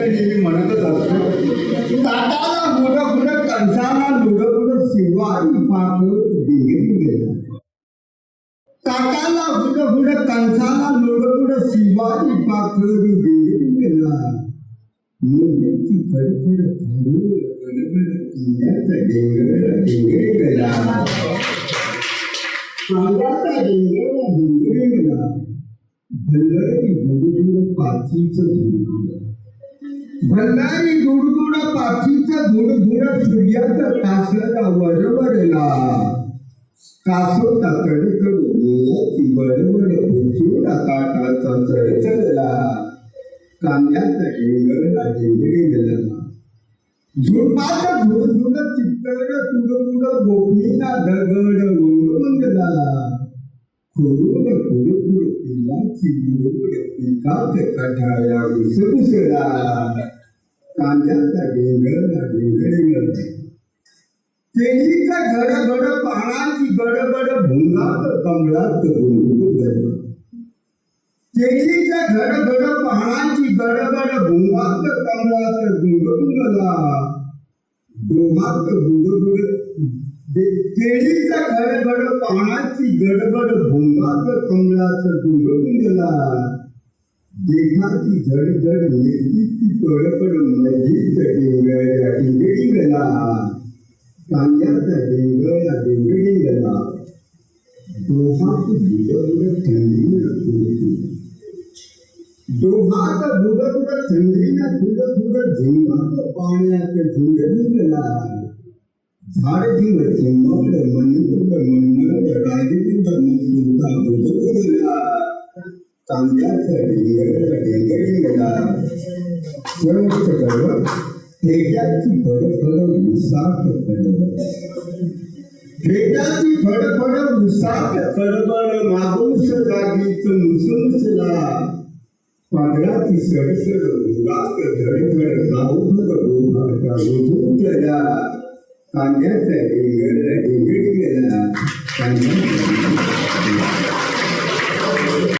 नेहमी म्हणतच असतो. ताटाला कंसाला लुड बुड शिवारी पाकर डिंगरी गेला. ताटाला बुड कंसाला लुड बुड शिवारी पाकर डिंगरी गेला. मुंग्याची खडखड थांबून गडबड गेला. सांगाचा डिंगरला गेला. भल्लरी पाचीचं भल्लारी दुडदुड पाचीचं धुडगुड सूर्याचा कासला वरवडला. कासो कडकड याची बडबड उचूला ताटाचा चढचढला कांद्याचा डिंगरला डिंगरी गेला झुडपाचं झुडझुड चित्तड तुडतुड गोपणीला दगड उंगला गेला खुडून पिल्लाची बुडबुड पिकात कठाया घुसघुसला कांद्याचा डिंगरला डिंगरिंगला केळीचा घडघड पानाची गडबड भुंगात कमळात गुंगुगला केळीचा घडघड पानाची गडबड भुंगात कमळात गुंगुगला डोहात गुडगुड केळीचा घडघड पानाची गडबड भुंगात कमळात गुंगुगला देखाची झडझड मेथीची तडफड मजीच डिंगळ्या डिंगडिंगला कांद्याचा डिंगळ्या डिंगडिंगला डोहात बुडबुड थंडीनं फुलती डोहात बुडबुड थंडीनं फुलफुल झिंगात पाण्यात झिंगझिंगला झाड झिंग साडेतीन मनगुड मग धर्मांनी मुंगुडा बुडबुडला कांद्याचा डिंगळ्या चांगल्यासाठी शेवटचं गडबड तेजाची फडफड विसाट फडफड खेळाची फडफड मागूस जागीच मुसमुसला पागळाची सडसड धडधड गाऊभर गोभाटा गोधून केल्या कांद्याचा डिंगरला डिंगडी गेला कांद्याचा